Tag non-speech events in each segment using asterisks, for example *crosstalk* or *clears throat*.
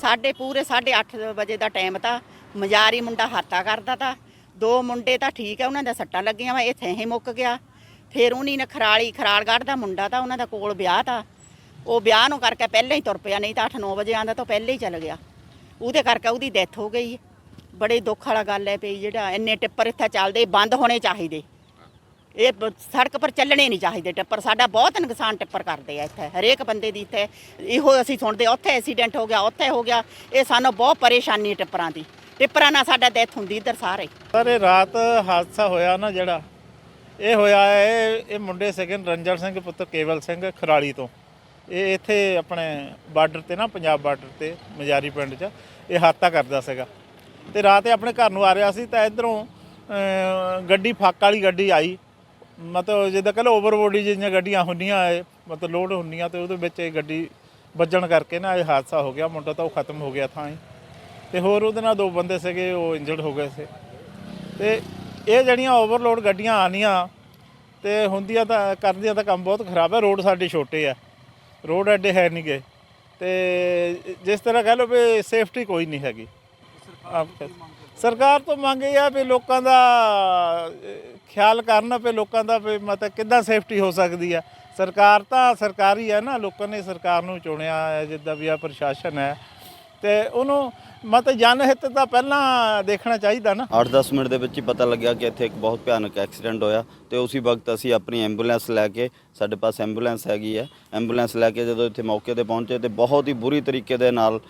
ਸਾਡੇ ਪੂਰੇ 8:30 ਵਜੇ ਦਾ ਟਾਈਮ ਤਾਂ ਮਜਾਰੀ ਮੁੰਡਾ ਹਾਤਾ ਕਰਦਾ ਤਾ। ਦੋ ਮੁੰਡੇ ਤਾਂ ਠੀਕ ਹੈ ਉਹਨਾਂ ਦਾ ਸੱਟਾਂ ਲੱਗੀਆਂ ਵਾ, ਇੱਥੇ ਹੀ ਮੁੱਕ ਗਿਆ। ਫਿਰ ਉਹਨੀ ਨੇ ਖਰਾਲੀ, ਖਰਾਲਗੜ੍ਹ ਦਾ ਮੁੰਡਾ ਤਾਂ ਉਹਨਾਂ ਦਾ ਕੋਲ ਵਿਆਹ ਤਾਂ। ਉਹ ਵਿਆਹ ਨੂੰ ਕਰਕੇ ਪਹਿਲਾਂ ਹੀ ਤੁਰ ਪਿਆ, ਨਹੀਂ ਤਾਂ 8-9 ਵਜੇ ਆਂਦਾ ਤਾਂ ਪਹਿਲਾਂ ਹੀ ਚਲ ਗਿਆ। ਉਹਦੇ ਕਰਕੇ ਉਹਦੀ ਡੈਥ ਹੋ ਗਈ। ਬੜੇ ਦੁੱਖ ਵਾਲਾ ਗੱਲ ਹੈ ਪਈ ਜਿਹੜਾ ਇੰਨੇ ਟਿੱਪਰ ਇੱਥੇ ਚੱਲਦੇ, ਬੰਦ ਹੋਣੇ ਚਾਹੀਦੇ। ਇਹ ਬ- ਸੜਕ ਪਰ ਚੱਲਣੇ ਨਹੀਂ ਚਾਹੀਦੇ ਟਿੱਪਰ। ਸਾਡਾ ਬਹੁਤ ਨੁਕਸਾਨ ਟਿੱਪਰ ਕਰਦੇ ਆ ਇੱਥੇ। ਹਰੇਕ ਬੰਦੇ ਦੀ ਇੱਥੇ ਇਹੋ ਅਸੀਂ ਸੁਣਦੇ ਉੱਥੇ ਐਕਸੀਡੈਂਟ ਹੋ ਗਿਆ, ਉੱਥੇ ਹੋ ਗਿਆ। ਇਹ ਸਾਨੂੰ ਬਹੁਤ ਪਰੇਸ਼ਾਨੀ ਹੈ ਟਿੱਪਰਾਂ ਦੀ। ਟਿੱਪਰਾਂ ਨਾਲ ਸਾਡਾ ਡੈਥ ਹੁੰਦੀ ਇੱਧਰ ਸਾਰੇ। ਪਰ ਇਹ ਰਾਤ ਹਾਦਸਾ ਹੋਇਆ ਨਾ ਜਿਹੜਾ, ਇਹ ਹੋਇਆ ਹੈ, ਇਹ ਇਹ ਮੁੰਡੇ ਸੀਗੇ ਰੰਜਨ ਸਿੰਘ ਪੁੱਤਰ ਕੇਵਲ ਸਿੰਘ ਖਰਾਲੀ ਤੋਂ। ਇਹ ਇੱਥੇ ਆਪਣੇ ਬਾਰਡਰ ਤੇ ਨਾ, ਪੰਜਾਬ ਬਾਰਡਰ ਤੇ, ਮਜਾਰੀ ਪਿੰਡ 'ਚ, ਇਹ ਹਾਦਸਾ ਕਰਦਾ ਸੀਗਾ। ਤੇ ਰਾਤ ਇਹ ਆਪਣੇ ਘਰ ਨੂੰ ਆ ਰਿਹਾ ਸੀ ਤਾਂ ਇਧਰੋਂ ਗੱਡੀ, ਫੱਕ ਵਾਲੀ ਗੱਡੀ ਆਈ। ਮਤਲਬ ਜਿੱਦਾਂ ਕਹਿੰਦੇ ਓਵਰਬੋਡੀ ਜਿਹੀਆਂ ਗੱਡੀਆਂ ਹੁੰਦੀਆਂ ਇਹ, ਮਤਲਬ ਲੋਡ ਹੁੰਦੀਆਂ ਤੇ ਉਹਦੇ ਵਿੱਚ ਇਹ ਗੱਡੀ ਵੱਜਣ ਕਰਕੇ ਨਾ ਇਹ ਹਾਦਸਾ ਹੋ ਗਿਆ, ਮੁੰਡਾ ਤਾਂ ਉਹ ਖਤਮ ਹੋ ਗਿਆ ਥਾਂ ਹੀ। ਤੇ ਹੋਰ ਉਹਦੇ ਨਾਲ ਦੋ ਬੰਦੇ ਸੀਗੇ, ਉਹ ਇੰਜਰਡ ਹੋ ਗਏ ਸੀ। ਤੇ ਇਹ ਜਿਹੜੀਆਂ ਓਵਰਲੋਡ ਗੱਡੀਆਂ ਆਉਂਦੀਆਂ ਤੇ ਹੁੰਦੀਆਂ ਤਾਂ, ਕਰਦੀਆਂ ਤਾਂ ਕੰਮ ਬਹੁਤ ਖਰਾਬ ਹੈ ਰੋਡ ਸਾਡੇ ਛੋਟੇ ਆ ਰੋਡ ਐਡੇ ਹੈ ਨਹੀਂ ਗੇ। ਤੇ ਜਿਸ ਤਰ੍ਹਾਂ ਕਹ ਲਓ ਵੀ ਸੇਫਟੀ ਕੋਈ ਨਹੀਂ ਹੈਗੀ। ਸਰਕਾਰ ਤੋਂ ਮੰਗ ਇਹ ਆ ਵੀ ਲੋਕਾਂ ਦਾ ਖਿਆਲ ਕਰਨ ਵੀ ਲੋਕਾਂ ਦਾ ਵੀ ਮਤਲਬ ਕਿੱਦਾਂ ਸੇਫਟੀ ਹੋ ਸਕਦੀ ਆ। ਸਰਕਾਰ ਤਾਂ ਸਰਕਾਰੀ ਹੈ ਨਾ, ਲੋਕਾਂ ਨੇ ਸਰਕਾਰ ਨੂੰ ਚੁਣਿਆ ਹੈ ਜਿੱਦਾਂ ਵੀ ਆ ਪ੍ਰਸ਼ਾਸਨ ਹੈ ਤੇ ਉਹਨੂੰ ਮਤਲਬ ਜਨ ਹਿੱਤ ਤਾਂ ਪਹਿਲਾਂ ਦੇਖਣਾ ਚਾਹੀਦਾ ਨਾ। 8-10 ਮਿੰਟ ਦੇ ਵਿੱਚ ਹੀ ਪਤਾ ਲੱਗਿਆ ਕਿ ਇੱਥੇ ਇੱਕ ਬਹੁਤ ਭਿਆਨਕ ਐਕਸੀਡੈਂਟ ਹੋਇਆ ਤੇ ਉਸੇ ਵਕਤ ਅਸੀਂ ਆਪਣੀ ਐਂਬੂਲੈਂਸ ਲੈ ਕੇ, ਸਾਡੇ ਪਾਸ ਐਂਬੂਲੈਂਸ ਹੈਗੀ ਹੈ ਐਂਬੂਲੈਂਸ ਲੈ ਕੇ ਜਦੋਂ ਇੱਥੇ ਮੌਕੇ ਤੇ ਪਹੁੰਚੇ ਤੇ ਬਹੁਤ ਹੀ ਬੁਰੀ ਤਰੀਕੇ ਦੇ ਨਾਲ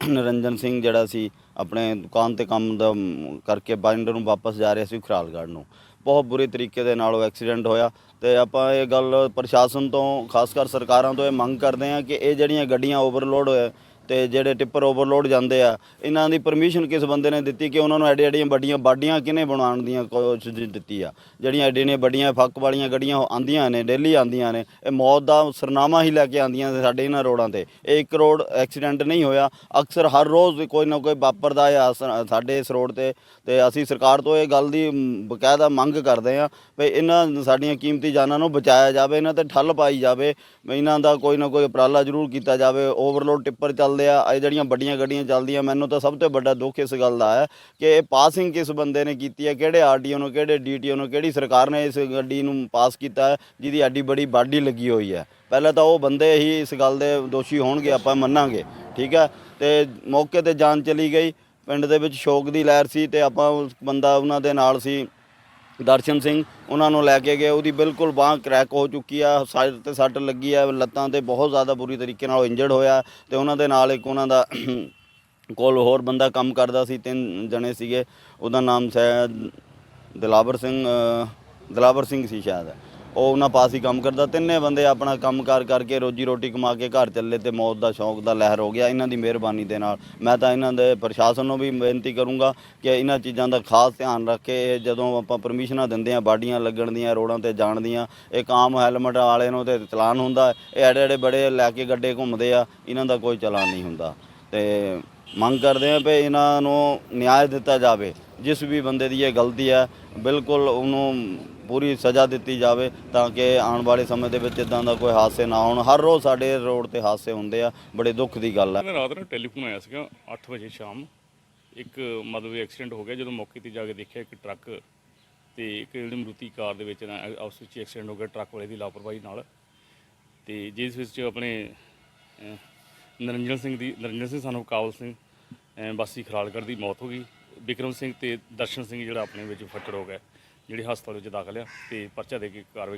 ਨਿਰੰਜਨ ਸਿੰਘ ਜਿਹੜਾ ਸੀ ਆਪਣੇ ਦੁਕਾਨ ਤੇ ਕੰਮ ਦਾ ਮ, ਕਰਕੇ ਬਾਈਂਡਰ ਨੂੰ ਵਾਪਸ ਜਾ ਰਿਹਾ ਸੀ ਖਰਾਲਗੜ੍ਹ ਨੂੰ। ਬਹੁਤ ਬੁਰੀ ਤਰੀਕੇ ਦੇ ਨਾਲ ਉਹ ਐਕਸੀਡੈਂਟ ਹੋਇਆ ਤੇ ਆਪਾਂ ਇਹ ਗੱਲ ਪ੍ਰਸ਼ਾਸਨ ਤੋਂ ਖਾਸ ਕਰ ਸਰਕਾਰਾਂ ਤੋਂ ਇਹ ਮੰਗ ਕਰਦੇ ਹਾਂ ਕਿ ਇਹ ਜਿਹੜੀਆਂ ਗੱਡੀਆਂ ਓਵਰਲੋਡ ਹੋਏ ਤੇ ਜਿਹੜੇ ਟਿੱਪਰ ਓਵਰਲੋਡ ਜਾਂਦੇ ਆ, ਇਹਨਾਂ ਦੀ ਪਰਮਿਸ਼ਨ ਕਿਸ ਬੰਦੇ ਨੇ ਦਿੱਤੀ ਕਿ ਉਹਨਾਂ ਨੂੰ ਐਡੇ ਐਡੀਆਂ ਵੱਡੀਆਂ ਬਾਡੀਆਂ ਕਿਹਨੇ ਬਣਾਉਣ ਦੀਆਂ ਕੋਸ਼ਿਸ਼ ਦਿੱਤੀ ਆ? ਜਿਹੜੀਆਂ ਐਡੇ ਨੇ ਵੱਡੀਆਂ ਫੱਕ ਵਾਲੀਆਂ ਗੱਡੀਆਂ ਉਹ ਆਂਦੀਆਂ ਨੇ ਡੇਲੀ ਆਂਦੀਆਂ ਨੇ, ਇਹ ਮੌਤ ਦਾ ਸਰਨਾਮਾ ਹੀ ਲੈ ਕੇ ਆਂਦੀਆਂ ਨੇ ਸਾਡੇ ਇਹਨਾਂ ਰੋਡਾਂ ਤੇ। ਇਹ ਇੱਕ ਰੋਡ ਐਕਸੀਡੈਂਟ ਨਹੀਂ ਹੋਇਆ, ਅਕਸਰ ਹਰ ਰੋਜ਼ ਕੋਈ ਨਾ ਕੋਈ ਵਾਪਰਦਾ ਆ ਸਾਡੇ ਇਸ ਰੋਡ ਤੇ ਤੇ ਅਸੀਂ ਸਰਕਾਰ ਤੋਂ ਇਹ ਗੱਲ ਦੀ ਬਕਾਇਦਾ ਮੰਗ ਕਰਦੇ ਆ ਵੀ ਇਹਨਾਂ ਸਾਡੀਆਂ ਕੀਮਤੀ ਜਾਨਾਂ ਨੂੰ ਬਚਾਇਆ ਜਾਵੇ, ਇਹਨਾਂ ਤੇ ਠੱਲ ਪਾਈ ਜਾਵੇ ਇਹਨਾਂ ਦਾ ਕੋਈ ਨਾ ਕੋਈ ਉਪਰਾਲਾ ਜ਼ਰੂਰ ਕੀਤਾ ਜਾਵੇ ਓਵਰਲੋਡ ਟਿੱਪਰ ਚੱਲ ਚੱਲਦੇ ਆ, ਇਹ ਜਿਹੜੀਆਂ ਵੱਡੀਆਂ ਗੱਡੀਆਂ ਚੱਲਦੀਆਂ, ਮੈਨੂੰ ਤਾਂ ਸਭ ਤੋਂ ਵੱਡਾ ਦੁੱਖ ਇਸ ਗੱਲ ਦਾ ਹੈ ਕਿ ਇਹ ਪਾਸਿੰਗ ਕਿਸ ਬੰਦੇ ਨੇ ਕੀਤੀ ਹੈ, ਕਿਹੜੇ ਆਰਟੀਓ ਨੂੰ, ਕਿਹੜੇ ਡੀਟੀਓ ਨੂੰ, ਕਿਹੜੀ ਸਰਕਾਰ ਨੇ ਇਸ ਗੱਡੀ ਨੂੰ ਪਾਸ ਕੀਤਾ ਹੈ, ਜਿਹਦੀ ਐਡੀ ਬੜੀ ਬਾਡੀ ਲੱਗੀ ਹੋਈ ਹੈ। ਪਹਿਲਾਂ ਤਾਂ ਉਹ ਬੰਦੇ ਹੀ ਇਸ ਗੱਲ ਦੇ ਦੋਸ਼ੀ ਹੋਣਗੇ, ਆਪਾਂ ਮੰਨਾਂਗੇ, ਠੀਕ ਹੈ? ਤੇ ਮੌਕੇ ਤੇ ਜਾਨ ਚਲੀ ਗਈ, ਪਿੰਡ ਦੇ ਵਿੱਚ ਸ਼ੋਕ ਦੀ ਲਹਿਰ ਸੀ ਤੇ ਆਪਾਂ ਉਸ ਬੰਦਾ ਉਹਨਾਂ ਦੇ ਨਾਲ ਸੀ। ਦਰਸ਼ਨ ਸਿੰਘ ਉਹਨਾਂ ਨੂੰ ਲੈ ਕੇ ਗਏ। ਉਹਦੀ ਬਿਲਕੁਲ ਬਾਹ ਕ੍ਰੈਕ ਹੋ ਚੁੱਕੀ ਆ ਸਾਈਡ ਤੇ ਸੱਟ ਲੱਗੀ ਆ ਲੱਤਾਂ ਤੇ ਬਹੁਤ ਜ਼ਿਆਦਾ ਬੁਰੀ ਤਰੀਕੇ ਨਾਲ ਇੰਜਰਡ ਹੋਇਆ ਤੇ ਉਹਨਾਂ ਦੇ ਨਾਲ ਇੱਕ ਉਹਨਾਂ ਦਾ *clears throat* ਕੋਲ ਹੋਰ ਬੰਦਾ ਕੰਮ ਕਰਦਾ ਸੀ ਤਿੰਨ ਜਣੇ ਸੀਗੇ। ਉਹਦਾ ਨਾਮ ਸ਼ਾਇਦ ਦਿਲਾਵਰ ਸਿੰਘ ਅ, ਦਿਲਾਵਰ ਸਿੰਘ ਸੀ ਸ਼ਾਇਦ। ਉਹ ਉਹਨਾਂ ਪਾਸ ਹੀ ਕੰਮ ਕਰਦਾ। ਤਿੰਨੇ ਬੰਦੇ ਆਪਣਾ ਕੰਮਕਾਰ ਕਰਕੇ ਰੋਜੀ ਰੋਟੀ ਕਮਾ ਕੇ ਘਰ ਚੱਲੇ ਤੇ ਮੌਤ ਦਾ ਸ਼ੌਂਕ ਦਾ ਲਹਿਰ ਹੋ ਗਿਆ ਇਹਨਾਂ ਦੀ ਮਿਹਰਬਾਨੀ ਦੇ ਨਾਲ। ਮੈਂ ਤਾਂ ਇਹਨਾਂ ਦੇ ਪ੍ਰਸ਼ਾਸਨ ਨੂੰ ਵੀ ਬੇਨਤੀ ਕਰੂੰਗਾ ਕਿ ਇਹਨਾਂ ਚੀਜ਼ਾਂ ਦਾ ਖਾਸ ਧਿਆਨ ਰੱਖ। ਕੇ ਇਹ ਜਦੋਂ ਆਪਾਂ ਪਰਮਿਸ਼ਨਾਂ ਦਿੰਦੇ ਆ ਬਾਡੀਆਂ ਲੱਗਣ ਦੀਆਂ, ਰੋਡਾਂ ਤੇ ਜਾਣ ਦੀਆਂ ਇੱਕ ਆਮ ਹੈਲਮਟ ਵਾਲੇ ਨੂੰ ਤੇ ਚਲਾਨ ਹੁੰਦਾ। ਇਹ ਐਡੇ ਐਡੇ ਬੜੇ ਲੈ ਕੇ ਗੱਡੇ ਘੁੰਮਦੇ ਆ, ਇਹਨਾਂ ਦਾ ਕੋਈ ਚਲਾਨ ਨਹੀਂ ਹੁੰਦਾ। ਤੇ ਮੰਗ ਕਰਦੇ ਆ ਵੀ ਇਹਨਾਂ ਨੂੰ ਨਿਆਂ ਦਿੱਤਾ ਜਾਵੇ। ਜਿਸ ਵੀ ਬੰਦੇ ਦੀ ਇਹ ਗਲਤੀ ਹੈ ਬਿਲਕੁਲ ਉਹਨੂੰ ਪੂਰੀ ਸਜ਼ਾ ਦਿੱਤੀ ਜਾਵੇ ਤਾਂ ਕਿ ਆਉਣ ਵਾਲੇ ਸਮੇਂ ਦੇ ਵਿੱਚ ਇਦਾਂ ਦਾ ਕੋਈ ਹਾਦਸੇ ਨਾ ਹੋਣ। ਹਰ ਰੋਜ਼ ਸਾਡੇ ਰੋਡ ਤੇ ਹਾਦਸੇ ਹੁੰਦੇ ਆ ਬੜੇ ਦੁੱਖ ਦੀ ਗੱਲ ਹੈ ਮੈਨੂੰ ਰਾਤ ਨੂੰ ਟੈਲੀਫੋਨ ਆਇਆ ਸੀਗਾ 8 ਵਜੇ ਸ਼ਾਮ। ਇੱਕ ਮਤਲਬ ਐਕਸੀਡੈਂਟ ਹੋ ਗਿਆ ਜਦੋਂ ਮੌਕੇ ਤੇ ਜਾ ਕੇ ਦੇਖਿਆ ਇੱਕ ਟਰੱਕ ਤੇ ਇੱਕ ਜਿਹੜੀ ਮਰੂਤੀ ਕਾਰ ਦੇ ਵਿੱਚ ਨਾ ਆਪਸ ਵਿੱਚ ਐਕਸੀਡੈਂਟ ਹੋ ਗਿਆ ਟਰੱਕ ਵਾਲੇ ਦੀ ਲਾਪਰਵਾਹੀ ਨਾਲ। ਤੇ ਜਿਸ ਵਿੱਚ ਆਪਣੇ ਅਹ, ਸਿੰਘ ਦੀ ਨਰਿੰਜਨ ਸਿੰਘ ਸਾਨੂੰ ਕਾਬਲ ਸਿੰਘ ਅਹ, ਵਾਸੀ ਖਰਾਲਗੜ੍ਹ ਦੀ ਮੌਤ ਹੋ ਗਈ। ਵਿਕਰਮ ਸਿੰਘ ਤੇ ਦਰਸ਼ਨ ਸਿੰਘ ਜਿਹੜਾ ਆਪਣੇ ਵਿੱਚ ਫੱਟੜ ਹੋ ਗਿਆ ਜਿਹੜੇ ਹਸਪਤਾਲ ਵਿੱਚ ਦਾਖਲ ਆ ਤੇ ਪਰਚਾ ਦੇ ਕੇ ਕਾਰਵਾਈ